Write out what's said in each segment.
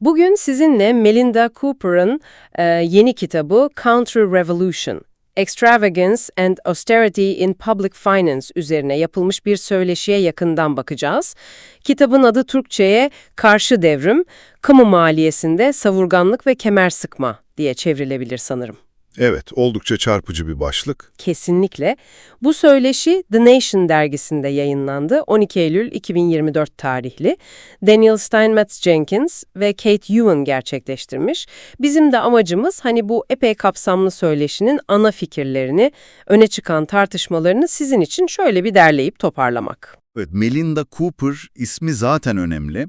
Bugün sizinle Melinda Cooper'ın e, yeni kitabı Counter Revolution, Extravagance and Austerity in Public Finance üzerine yapılmış bir söyleşiye yakından bakacağız. Kitabın adı Türkçe'ye Karşı Devrim, Kamu Maliyesinde Savurganlık ve Kemer Sıkma diye çevrilebilir sanırım. Evet, oldukça çarpıcı bir başlık. Kesinlikle. Bu söyleşi The Nation dergisinde yayınlandı. 12 Eylül 2024 tarihli. Daniel Steinmetz Jenkins ve Kate Ewan gerçekleştirmiş. Bizim de amacımız hani bu epey kapsamlı söyleşinin ana fikirlerini, öne çıkan tartışmalarını sizin için şöyle bir derleyip toparlamak. Evet, Melinda Cooper ismi zaten önemli.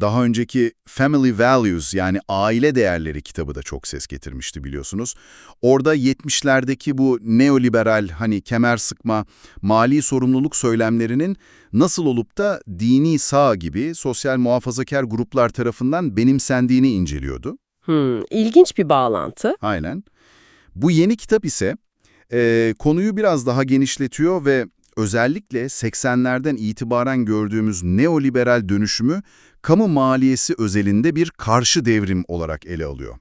Daha önceki Family Values yani aile değerleri kitabı da çok ses getirmişti biliyorsunuz. Orada 70'lerdeki bu neoliberal hani kemer sıkma, mali sorumluluk söylemlerinin nasıl olup da dini sağ gibi sosyal muhafazakar gruplar tarafından benimsendiğini inceliyordu. Hmm, ilginç bir bağlantı. Aynen. Bu yeni kitap ise e, konuyu biraz daha genişletiyor ve özellikle 80'lerden itibaren gördüğümüz neoliberal dönüşümü kamu maliyesi özelinde bir karşı devrim olarak ele alıyor.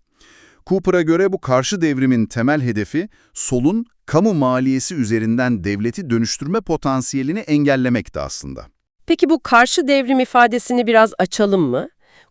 Cooper'a göre bu karşı devrimin temel hedefi solun kamu maliyesi üzerinden devleti dönüştürme potansiyelini engellemekti aslında. Peki bu karşı devrim ifadesini biraz açalım mı?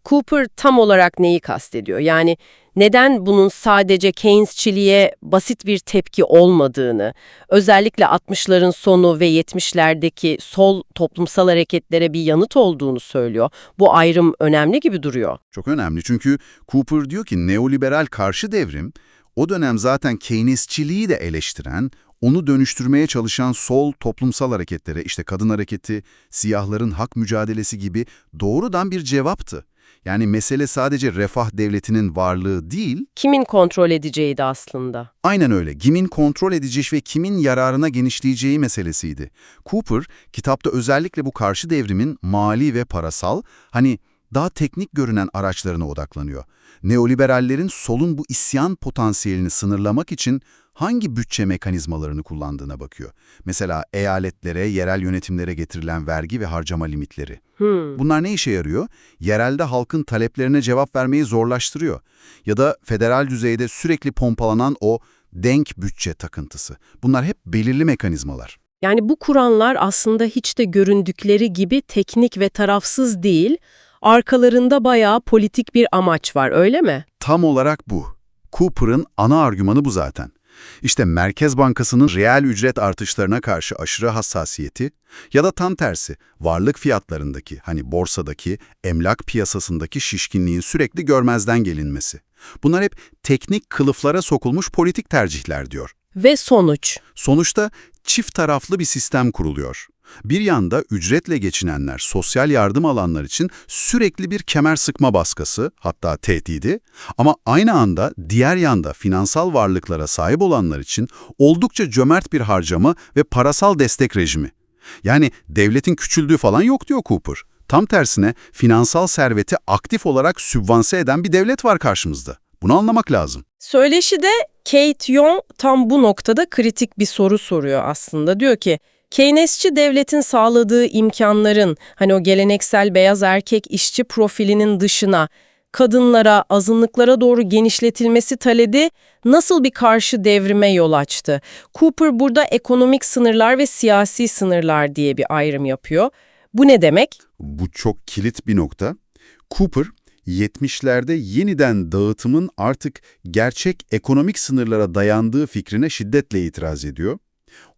Cooper tam olarak neyi kastediyor? Yani neden bunun sadece Keynesçiliğe basit bir tepki olmadığını, özellikle 60'ların sonu ve 70'lerdeki sol toplumsal hareketlere bir yanıt olduğunu söylüyor. Bu ayrım önemli gibi duruyor. Çok önemli çünkü Cooper diyor ki neoliberal karşı devrim o dönem zaten Keynesçiliği de eleştiren, onu dönüştürmeye çalışan sol toplumsal hareketlere, işte kadın hareketi, siyahların hak mücadelesi gibi doğrudan bir cevaptı. Yani mesele sadece refah devletinin varlığı değil, Kimin kontrol edeceğiydi aslında? aynen öyle, kimin kontrol edeceği ve kimin yararına genişleyeceği meselesiydi. Cooper, kitapta özellikle bu karşı devrimin mali ve parasal, hani daha teknik görünen araçlarına odaklanıyor. Neoliberallerin solun bu isyan potansiyelini sınırlamak için hangi bütçe mekanizmalarını kullandığına bakıyor. Mesela eyaletlere, yerel yönetimlere getirilen vergi ve harcama limitleri. Hmm. Bunlar ne işe yarıyor? Yerelde halkın taleplerine cevap vermeyi zorlaştırıyor. Ya da federal düzeyde sürekli pompalanan o denk bütçe takıntısı. Bunlar hep belirli mekanizmalar. Yani bu kuranlar aslında hiç de göründükleri gibi teknik ve tarafsız değil, arkalarında bayağı politik bir amaç var, öyle mi? Tam olarak bu. Cooper'ın ana argümanı bu zaten. İşte Merkez Bankası'nın reel ücret artışlarına karşı aşırı hassasiyeti ya da tam tersi varlık fiyatlarındaki hani borsadaki, emlak piyasasındaki şişkinliğin sürekli görmezden gelinmesi. Bunlar hep teknik kılıflara sokulmuş politik tercihler diyor. Ve sonuç. Sonuçta çift taraflı bir sistem kuruluyor. Bir yanda ücretle geçinenler, sosyal yardım alanlar için sürekli bir kemer sıkma baskısı, hatta tehdidi ama aynı anda diğer yanda finansal varlıklara sahip olanlar için oldukça cömert bir harcama ve parasal destek rejimi. Yani devletin küçüldüğü falan yok diyor Cooper. Tam tersine finansal serveti aktif olarak sübvanse eden bir devlet var karşımızda. Bunu anlamak lazım. Söyleşide Kate Young tam bu noktada kritik bir soru soruyor aslında. Diyor ki, Keynesçi devletin sağladığı imkanların, hani o geleneksel beyaz erkek işçi profilinin dışına, kadınlara, azınlıklara doğru genişletilmesi talebi nasıl bir karşı devrime yol açtı? Cooper burada ekonomik sınırlar ve siyasi sınırlar diye bir ayrım yapıyor. Bu ne demek? Bu çok kilit bir nokta. Cooper, 70'lerde yeniden dağıtımın artık gerçek ekonomik sınırlara dayandığı fikrine şiddetle itiraz ediyor.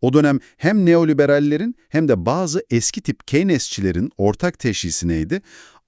O dönem hem neoliberallerin hem de bazı eski tip Keynesçilerin ortak teşhisi neydi?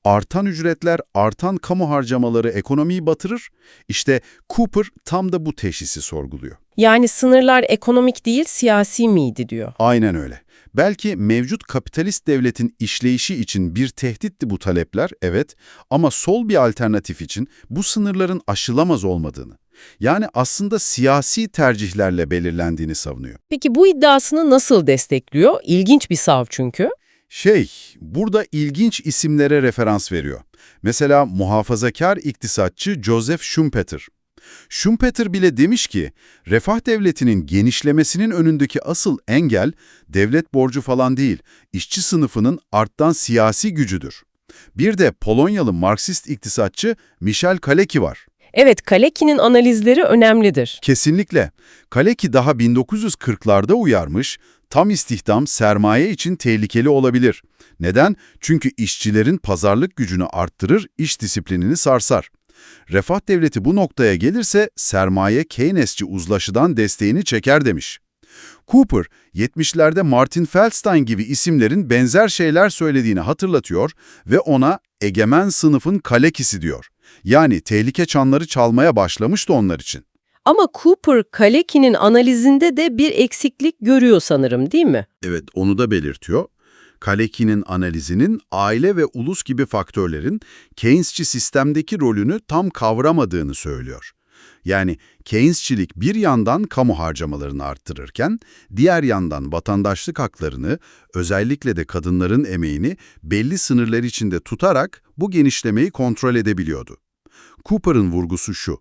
Artan ücretler, artan kamu harcamaları ekonomiyi batırır. İşte Cooper tam da bu teşhisi sorguluyor. Yani sınırlar ekonomik değil siyasi miydi diyor. Aynen öyle. Belki mevcut kapitalist devletin işleyişi için bir tehditti bu talepler, evet, ama sol bir alternatif için bu sınırların aşılamaz olmadığını, yani aslında siyasi tercihlerle belirlendiğini savunuyor. Peki bu iddiasını nasıl destekliyor? İlginç bir sav çünkü. Şey, burada ilginç isimlere referans veriyor. Mesela muhafazakar iktisatçı Joseph Schumpeter. Schumpeter bile demiş ki, refah devletinin genişlemesinin önündeki asıl engel devlet borcu falan değil, işçi sınıfının arttan siyasi gücüdür. Bir de Polonyalı Marksist iktisatçı Michel Kalecki var. Evet, Kaleki'nin analizleri önemlidir. Kesinlikle. Kalecki daha 1940'larda uyarmış, tam istihdam sermaye için tehlikeli olabilir. Neden? Çünkü işçilerin pazarlık gücünü arttırır, iş disiplinini sarsar. Refah devleti bu noktaya gelirse sermaye Keynesçi uzlaşıdan desteğini çeker demiş. Cooper, 70'lerde Martin Feldstein gibi isimlerin benzer şeyler söylediğini hatırlatıyor ve ona egemen sınıfın kalekisi diyor. Yani tehlike çanları çalmaya başlamıştı onlar için. Ama Cooper, Kaleki'nin analizinde de bir eksiklik görüyor sanırım değil mi? Evet, onu da belirtiyor. Kaleki'nin analizinin aile ve ulus gibi faktörlerin Keynesçi sistemdeki rolünü tam kavramadığını söylüyor. Yani Keynesçilik bir yandan kamu harcamalarını arttırırken, diğer yandan vatandaşlık haklarını, özellikle de kadınların emeğini belli sınırlar içinde tutarak bu genişlemeyi kontrol edebiliyordu. Cooper'ın vurgusu şu,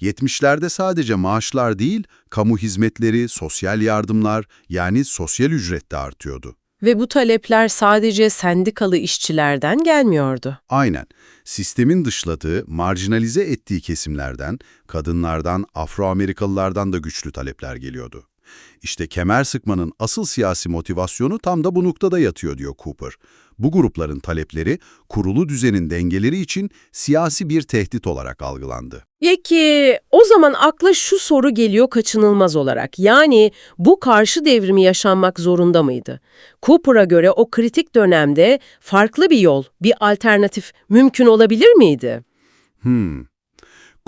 70'lerde sadece maaşlar değil, kamu hizmetleri, sosyal yardımlar yani sosyal ücret de artıyordu. Ve bu talepler sadece sendikalı işçilerden gelmiyordu. Aynen. Sistemin dışladığı, marjinalize ettiği kesimlerden, kadınlardan, Afro-Amerikalılardan da güçlü talepler geliyordu. İşte kemer sıkmanın asıl siyasi motivasyonu tam da bu noktada yatıyor diyor Cooper. Bu grupların talepleri kurulu düzenin dengeleri için siyasi bir tehdit olarak algılandı. Peki o zaman akla şu soru geliyor kaçınılmaz olarak. Yani bu karşı devrimi yaşanmak zorunda mıydı? Cooper'a göre o kritik dönemde farklı bir yol, bir alternatif mümkün olabilir miydi? Hmm.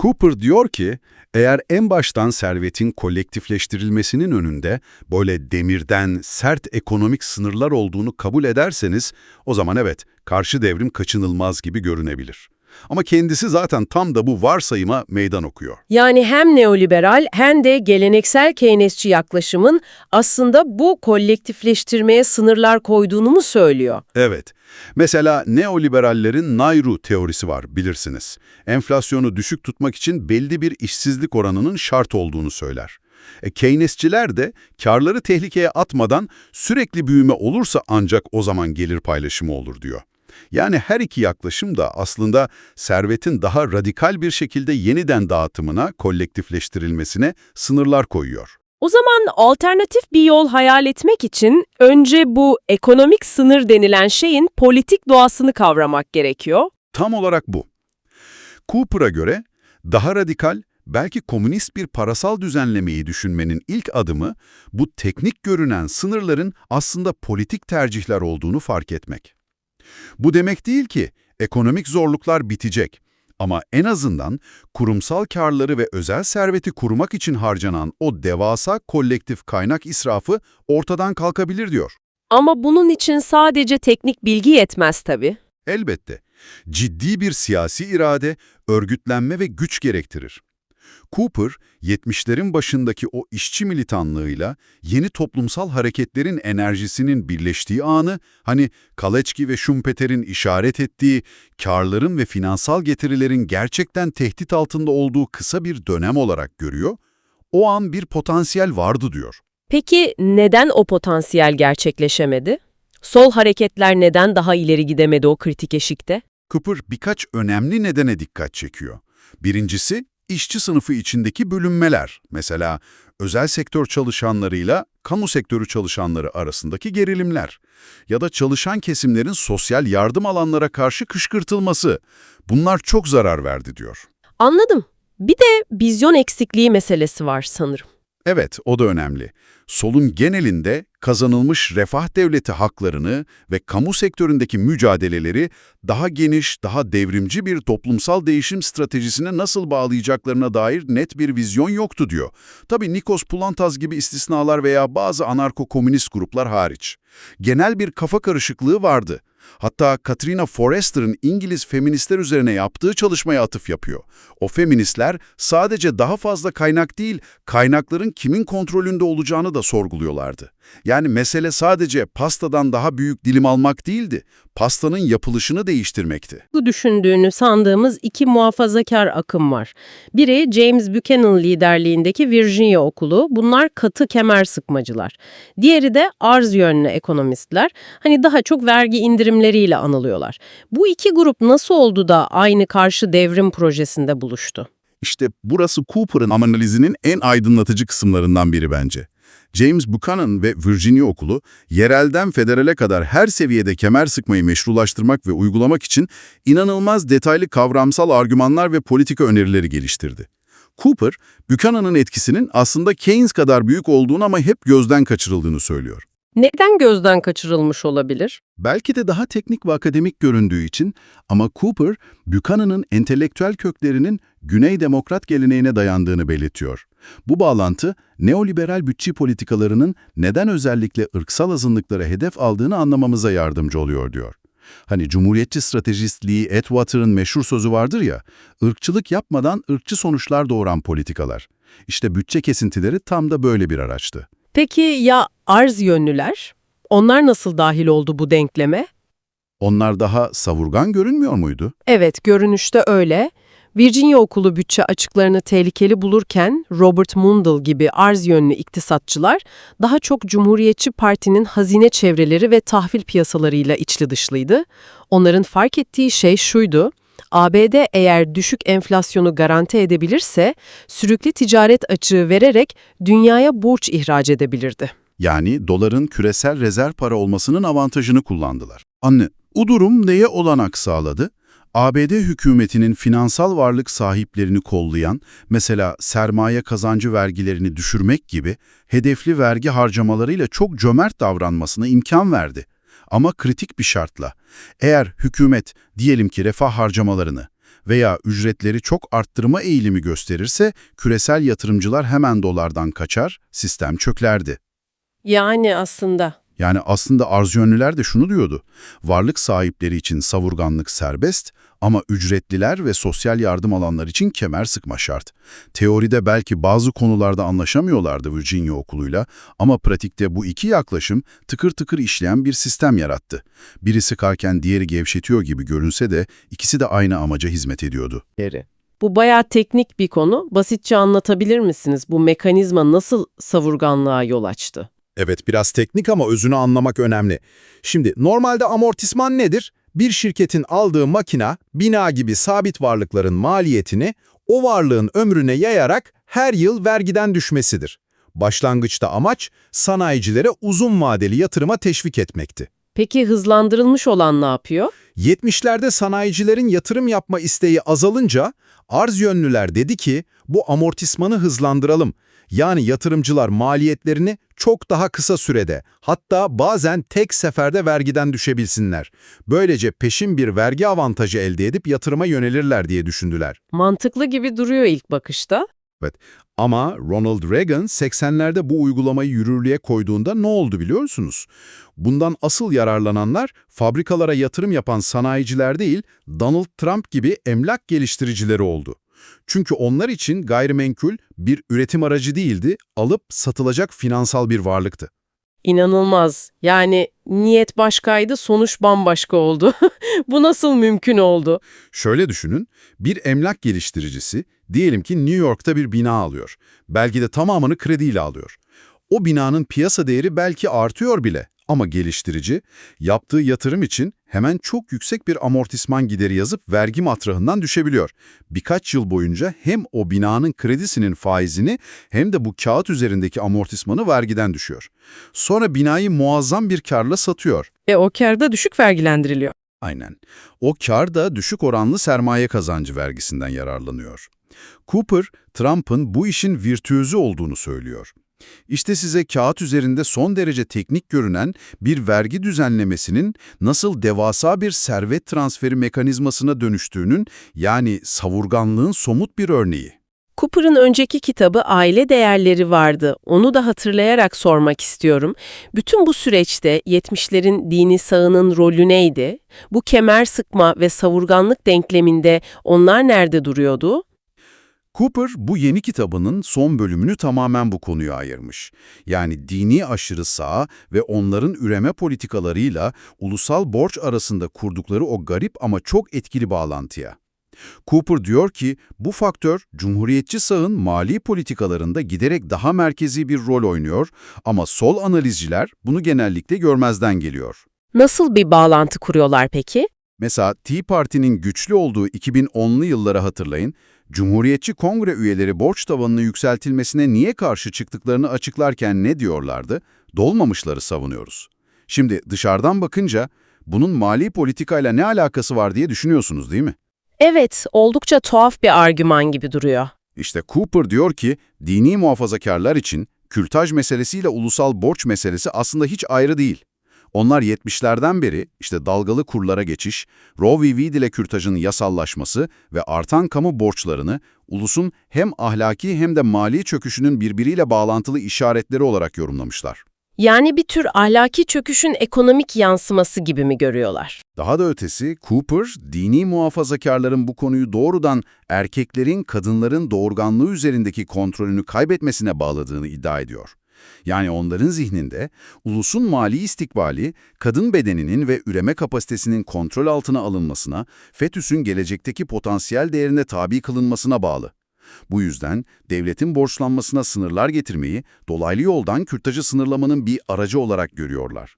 Cooper diyor ki, eğer en baştan servetin kolektifleştirilmesinin önünde böyle demirden sert ekonomik sınırlar olduğunu kabul ederseniz, o zaman evet, karşı devrim kaçınılmaz gibi görünebilir. Ama kendisi zaten tam da bu varsayıma meydan okuyor. Yani hem neoliberal hem de geleneksel Keynesçi yaklaşımın aslında bu kolektifleştirmeye sınırlar koyduğunu mu söylüyor? Evet. Mesela neoliberallerin Nairu teorisi var bilirsiniz. Enflasyonu düşük tutmak için belli bir işsizlik oranının şart olduğunu söyler. E, Keynesçiler de karları tehlikeye atmadan sürekli büyüme olursa ancak o zaman gelir paylaşımı olur diyor. Yani her iki yaklaşım da aslında servetin daha radikal bir şekilde yeniden dağıtımına, kolektifleştirilmesine sınırlar koyuyor. O zaman alternatif bir yol hayal etmek için önce bu ekonomik sınır denilen şeyin politik doğasını kavramak gerekiyor. Tam olarak bu. Cooper'a göre daha radikal, belki komünist bir parasal düzenlemeyi düşünmenin ilk adımı bu teknik görünen sınırların aslında politik tercihler olduğunu fark etmek. Bu demek değil ki ekonomik zorluklar bitecek ama en azından kurumsal karları ve özel serveti kurmak için harcanan o devasa kolektif kaynak israfı ortadan kalkabilir diyor. Ama bunun için sadece teknik bilgi yetmez tabii. Elbette. Ciddi bir siyasi irade, örgütlenme ve güç gerektirir. Cooper, 70'lerin başındaki o işçi militanlığıyla yeni toplumsal hareketlerin enerjisinin birleştiği anı, hani Kaleçki ve Schumpeter'in işaret ettiği karların ve finansal getirilerin gerçekten tehdit altında olduğu kısa bir dönem olarak görüyor, o an bir potansiyel vardı diyor. Peki neden o potansiyel gerçekleşemedi? Sol hareketler neden daha ileri gidemedi o kritik eşikte? Cooper birkaç önemli nedene dikkat çekiyor. Birincisi, işçi sınıfı içindeki bölünmeler. Mesela özel sektör çalışanlarıyla kamu sektörü çalışanları arasındaki gerilimler. Ya da çalışan kesimlerin sosyal yardım alanlara karşı kışkırtılması. Bunlar çok zarar verdi diyor. Anladım. Bir de vizyon eksikliği meselesi var sanırım. Evet, o da önemli. Solun genelinde kazanılmış refah devleti haklarını ve kamu sektöründeki mücadeleleri daha geniş, daha devrimci bir toplumsal değişim stratejisine nasıl bağlayacaklarına dair net bir vizyon yoktu diyor. Tabii Nikos Poulantas gibi istisnalar veya bazı anarko-komünist gruplar hariç. Genel bir kafa karışıklığı vardı. Hatta Katrina Forrester'ın İngiliz feministler üzerine yaptığı çalışmaya atıf yapıyor. O feministler sadece daha fazla kaynak değil, kaynakların kimin kontrolünde olacağını da sorguluyorlardı. Yani mesele sadece pastadan daha büyük dilim almak değildi, pastanın yapılışını değiştirmekti. Bu düşündüğünü sandığımız iki muhafazakar akım var. Biri James Buchanan liderliğindeki Virginia Okulu. Bunlar katı kemer sıkmacılar. Diğeri de arz yönlü ekonomistler. Hani daha çok vergi indirimleriyle anılıyorlar. Bu iki grup nasıl oldu da aynı karşı devrim projesinde buluştu? İşte burası Cooper'ın analizinin en aydınlatıcı kısımlarından biri bence. James Buchanan ve Virginia Okulu, yerelden federale kadar her seviyede kemer sıkmayı meşrulaştırmak ve uygulamak için inanılmaz detaylı kavramsal argümanlar ve politika önerileri geliştirdi. Cooper, Buchanan'ın etkisinin aslında Keynes kadar büyük olduğunu ama hep gözden kaçırıldığını söylüyor. Neden gözden kaçırılmış olabilir? Belki de daha teknik ve akademik göründüğü için ama Cooper, Buchanan'ın entelektüel köklerinin Güney Demokrat geleneğine dayandığını belirtiyor. Bu bağlantı, neoliberal bütçe politikalarının neden özellikle ırksal azınlıklara hedef aldığını anlamamıza yardımcı oluyor diyor. Hani Cumhuriyetçi stratejist Lee Atwater'ın meşhur sözü vardır ya, ırkçılık yapmadan ırkçı sonuçlar doğuran politikalar. İşte bütçe kesintileri tam da böyle bir araçtı. Peki ya arz yönlüler? Onlar nasıl dahil oldu bu denkleme? Onlar daha savurgan görünmüyor muydu? Evet, görünüşte öyle. Virginia Okulu bütçe açıklarını tehlikeli bulurken Robert Mundell gibi arz yönlü iktisatçılar daha çok Cumhuriyetçi Parti'nin hazine çevreleri ve tahvil piyasalarıyla içli dışlıydı. Onların fark ettiği şey şuydu, ABD eğer düşük enflasyonu garanti edebilirse sürüklü ticaret açığı vererek dünyaya borç ihraç edebilirdi. Yani doların küresel rezerv para olmasının avantajını kullandılar. Anne, bu durum neye olanak sağladı? ABD hükümetinin finansal varlık sahiplerini kollayan, mesela sermaye kazancı vergilerini düşürmek gibi hedefli vergi harcamalarıyla çok cömert davranmasına imkan verdi. Ama kritik bir şartla. Eğer hükümet diyelim ki refah harcamalarını veya ücretleri çok arttırma eğilimi gösterirse küresel yatırımcılar hemen dolardan kaçar, sistem çöklerdi. Yani aslında Yani aslında arz yönlüler de şunu diyordu. Varlık sahipleri için savurganlık serbest ama ücretliler ve sosyal yardım alanlar için kemer sıkma şart. Teoride belki bazı konularda anlaşamıyorlardı Virginia okuluyla ama pratikte bu iki yaklaşım tıkır tıkır işleyen bir sistem yarattı. Biri sıkarken diğeri gevşetiyor gibi görünse de ikisi de aynı amaca hizmet ediyordu. Bu bayağı teknik bir konu. Basitçe anlatabilir misiniz? Bu mekanizma nasıl savurganlığa yol açtı? Evet biraz teknik ama özünü anlamak önemli. Şimdi normalde amortisman nedir? Bir şirketin aldığı makina, bina gibi sabit varlıkların maliyetini o varlığın ömrüne yayarak her yıl vergiden düşmesidir. Başlangıçta amaç sanayicilere uzun vadeli yatırıma teşvik etmekti. Peki hızlandırılmış olan ne yapıyor? 70'lerde sanayicilerin yatırım yapma isteği azalınca arz yönlüler dedi ki bu amortismanı hızlandıralım. Yani yatırımcılar maliyetlerini çok daha kısa sürede hatta bazen tek seferde vergiden düşebilsinler. Böylece peşin bir vergi avantajı elde edip yatırıma yönelirler diye düşündüler. Mantıklı gibi duruyor ilk bakışta. Ama Ronald Reagan 80'lerde bu uygulamayı yürürlüğe koyduğunda ne oldu biliyorsunuz? Bundan asıl yararlananlar fabrikalara yatırım yapan sanayiciler değil, Donald Trump gibi emlak geliştiricileri oldu. Çünkü onlar için gayrimenkul bir üretim aracı değildi, alıp satılacak finansal bir varlıktı. İnanılmaz. Yani niyet başkaydı, sonuç bambaşka oldu. Bu nasıl mümkün oldu? Şöyle düşünün, bir emlak geliştiricisi diyelim ki New York'ta bir bina alıyor. Belki de tamamını krediyle alıyor. O binanın piyasa değeri belki artıyor bile ama geliştirici yaptığı yatırım için hemen çok yüksek bir amortisman gideri yazıp vergi matrahından düşebiliyor. Birkaç yıl boyunca hem o binanın kredisinin faizini hem de bu kağıt üzerindeki amortismanı vergiden düşüyor. Sonra binayı muazzam bir karla satıyor. E o kârda düşük vergilendiriliyor. Aynen. O kar da düşük oranlı sermaye kazancı vergisinden yararlanıyor. Cooper, Trump'ın bu işin virtüözü olduğunu söylüyor. İşte size kağıt üzerinde son derece teknik görünen bir vergi düzenlemesinin nasıl devasa bir servet transferi mekanizmasına dönüştüğünün yani savurganlığın somut bir örneği. Cooper'ın önceki kitabı Aile Değerleri vardı. Onu da hatırlayarak sormak istiyorum. Bütün bu süreçte 70'lerin dini sağının rolü neydi? Bu kemer sıkma ve savurganlık denkleminde onlar nerede duruyordu? Cooper bu yeni kitabının son bölümünü tamamen bu konuya ayırmış. Yani dini aşırı sağ ve onların üreme politikalarıyla ulusal borç arasında kurdukları o garip ama çok etkili bağlantıya. Cooper diyor ki bu faktör Cumhuriyetçi sağın mali politikalarında giderek daha merkezi bir rol oynuyor ama sol analizciler bunu genellikle görmezden geliyor. Nasıl bir bağlantı kuruyorlar peki? Mesela Tea Parti'nin güçlü olduğu 2010'lu yılları hatırlayın. Cumhuriyetçi kongre üyeleri borç tavanının yükseltilmesine niye karşı çıktıklarını açıklarken ne diyorlardı? Dolmamışları savunuyoruz. Şimdi dışarıdan bakınca bunun mali politikayla ne alakası var diye düşünüyorsunuz değil mi? Evet, oldukça tuhaf bir argüman gibi duruyor. İşte Cooper diyor ki dini muhafazakarlar için kürtaj meselesiyle ulusal borç meselesi aslında hiç ayrı değil. Onlar 70'lerden beri işte dalgalı kurlara geçiş, Roe v. Wade ile kürtajın yasallaşması ve artan kamu borçlarını ulusun hem ahlaki hem de mali çöküşünün birbiriyle bağlantılı işaretleri olarak yorumlamışlar. Yani bir tür ahlaki çöküşün ekonomik yansıması gibi mi görüyorlar? Daha da ötesi, Cooper, dini muhafazakarların bu konuyu doğrudan erkeklerin kadınların doğurganlığı üzerindeki kontrolünü kaybetmesine bağladığını iddia ediyor. Yani onların zihninde ulusun mali istikbali, kadın bedeninin ve üreme kapasitesinin kontrol altına alınmasına, fetüsün gelecekteki potansiyel değerine tabi kılınmasına bağlı. Bu yüzden devletin borçlanmasına sınırlar getirmeyi dolaylı yoldan kürtajı sınırlamanın bir aracı olarak görüyorlar.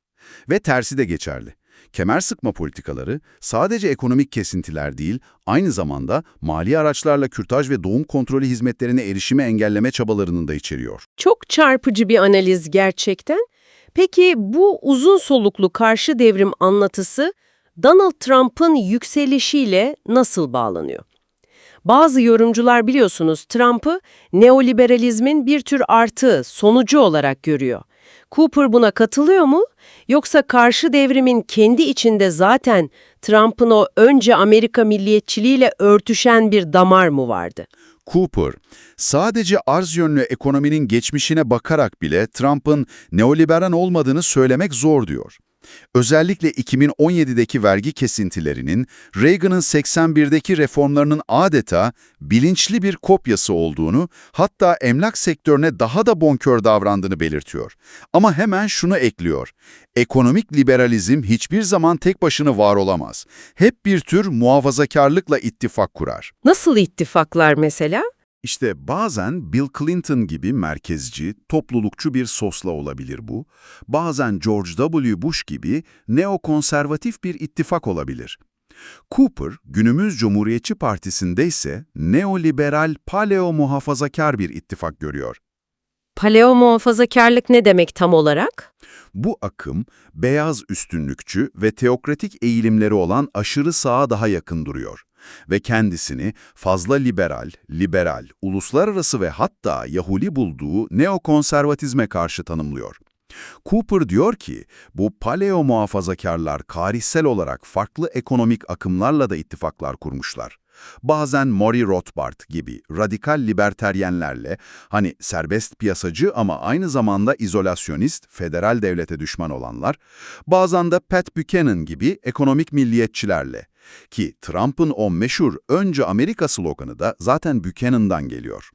Ve tersi de geçerli. Kemer sıkma politikaları sadece ekonomik kesintiler değil, aynı zamanda mali araçlarla kürtaj ve doğum kontrolü hizmetlerine erişimi engelleme çabalarını da içeriyor. Çok çarpıcı bir analiz gerçekten. Peki bu uzun soluklu karşı devrim anlatısı Donald Trump'ın yükselişiyle nasıl bağlanıyor? Bazı yorumcular biliyorsunuz Trump'ı neoliberalizmin bir tür artı, sonucu olarak görüyor. Cooper buna katılıyor mu? Yoksa karşı devrimin kendi içinde zaten Trump'ın o önce Amerika milliyetçiliğiyle örtüşen bir damar mı vardı? Cooper, sadece arz yönlü ekonominin geçmişine bakarak bile Trump'ın neoliberal olmadığını söylemek zor diyor. Özellikle 2017'deki vergi kesintilerinin, Reagan'ın 81'deki reformlarının adeta bilinçli bir kopyası olduğunu, hatta emlak sektörüne daha da bonkör davrandığını belirtiyor. Ama hemen şunu ekliyor. Ekonomik liberalizm hiçbir zaman tek başına var olamaz. Hep bir tür muhafazakarlıkla ittifak kurar. Nasıl ittifaklar mesela? İşte bazen Bill Clinton gibi merkezci, toplulukçu bir sosla olabilir bu. Bazen George W. Bush gibi neokonservatif bir ittifak olabilir. Cooper, günümüz Cumhuriyetçi Partisi'nde ise neoliberal paleo muhafazakar bir ittifak görüyor. Paleo muhafazakarlık ne demek tam olarak? Bu akım, beyaz üstünlükçü ve teokratik eğilimleri olan aşırı sağa daha yakın duruyor ve kendisini fazla liberal, liberal, uluslararası ve hatta Yahudi bulduğu neokonservatizme karşı tanımlıyor. Cooper diyor ki, bu paleo muhafazakarlar tarihsel olarak farklı ekonomik akımlarla da ittifaklar kurmuşlar. Bazen Maury Rothbard gibi radikal liberteryenlerle, hani serbest piyasacı ama aynı zamanda izolasyonist, federal devlete düşman olanlar, bazen de Pat Buchanan gibi ekonomik milliyetçilerle. Ki Trump'ın o meşhur önce Amerika sloganı da zaten Buchanan'dan geliyor.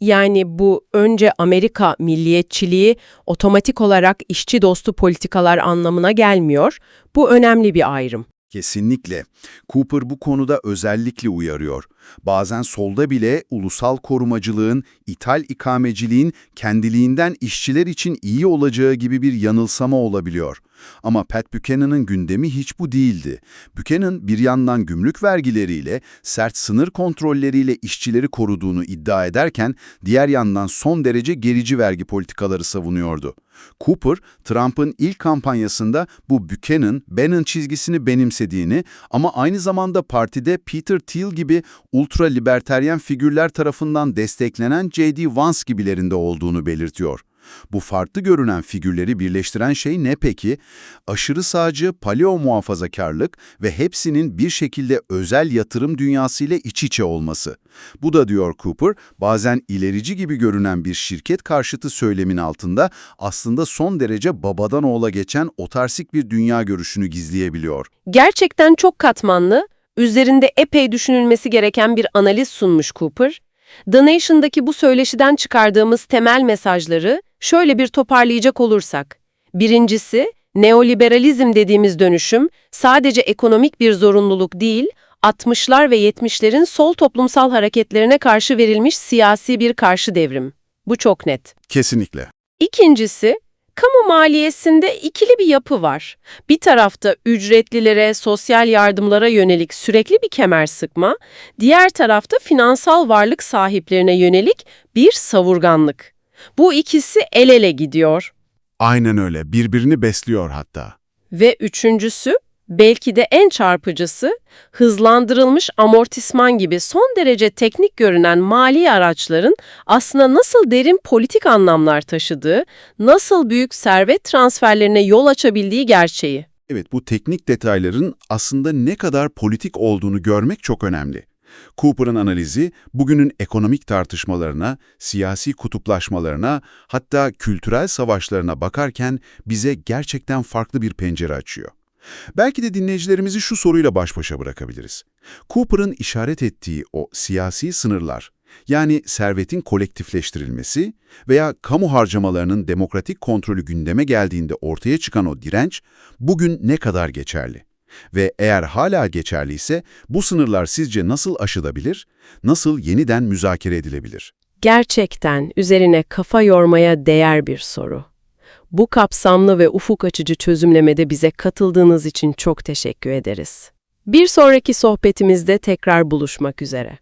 Yani bu önce Amerika milliyetçiliği otomatik olarak işçi dostu politikalar anlamına gelmiyor. Bu önemli bir ayrım. Kesinlikle. Cooper bu konuda özellikle uyarıyor. Bazen solda bile ulusal korumacılığın, ithal ikameciliğin kendiliğinden işçiler için iyi olacağı gibi bir yanılsama olabiliyor. Ama Pat Buchanan'ın gündemi hiç bu değildi. Buchanan bir yandan gümrük vergileriyle, sert sınır kontrolleriyle işçileri koruduğunu iddia ederken, diğer yandan son derece gerici vergi politikaları savunuyordu. Cooper, Trump'ın ilk kampanyasında bu Buchanan, Bannon çizgisini benimsediğini ama aynı zamanda partide Peter Thiel gibi ultra-liberteryen figürler tarafından desteklenen J.D. Vance gibilerinde olduğunu belirtiyor. Bu farklı görünen figürleri birleştiren şey ne peki? Aşırı sağcı, paleo muhafazakarlık ve hepsinin bir şekilde özel yatırım dünyasıyla iç içe olması. Bu da diyor Cooper, bazen ilerici gibi görünen bir şirket karşıtı söylemin altında aslında son derece babadan oğula geçen otarsik bir dünya görüşünü gizleyebiliyor. Gerçekten çok katmanlı, üzerinde epey düşünülmesi gereken bir analiz sunmuş Cooper. The Nation'daki bu söyleşiden çıkardığımız temel mesajları şöyle bir toparlayacak olursak. Birincisi, neoliberalizm dediğimiz dönüşüm sadece ekonomik bir zorunluluk değil, 60'lar ve 70'lerin sol toplumsal hareketlerine karşı verilmiş siyasi bir karşı devrim. Bu çok net. Kesinlikle. İkincisi, kamu maliyesinde ikili bir yapı var. Bir tarafta ücretlilere, sosyal yardımlara yönelik sürekli bir kemer sıkma, diğer tarafta finansal varlık sahiplerine yönelik bir savurganlık. Bu ikisi el ele gidiyor. Aynen öyle. Birbirini besliyor hatta. Ve üçüncüsü, belki de en çarpıcısı, hızlandırılmış amortisman gibi son derece teknik görünen mali araçların aslında nasıl derin politik anlamlar taşıdığı, nasıl büyük servet transferlerine yol açabildiği gerçeği. Evet, bu teknik detayların aslında ne kadar politik olduğunu görmek çok önemli. Cooper'ın analizi bugünün ekonomik tartışmalarına, siyasi kutuplaşmalarına, hatta kültürel savaşlarına bakarken bize gerçekten farklı bir pencere açıyor. Belki de dinleyicilerimizi şu soruyla baş başa bırakabiliriz. Cooper'ın işaret ettiği o siyasi sınırlar, yani servetin kolektifleştirilmesi veya kamu harcamalarının demokratik kontrolü gündeme geldiğinde ortaya çıkan o direnç, bugün ne kadar geçerli? Ve eğer hala geçerliyse bu sınırlar sizce nasıl aşılabilir, nasıl yeniden müzakere edilebilir? Gerçekten üzerine kafa yormaya değer bir soru. Bu kapsamlı ve ufuk açıcı çözümlemede bize katıldığınız için çok teşekkür ederiz. Bir sonraki sohbetimizde tekrar buluşmak üzere.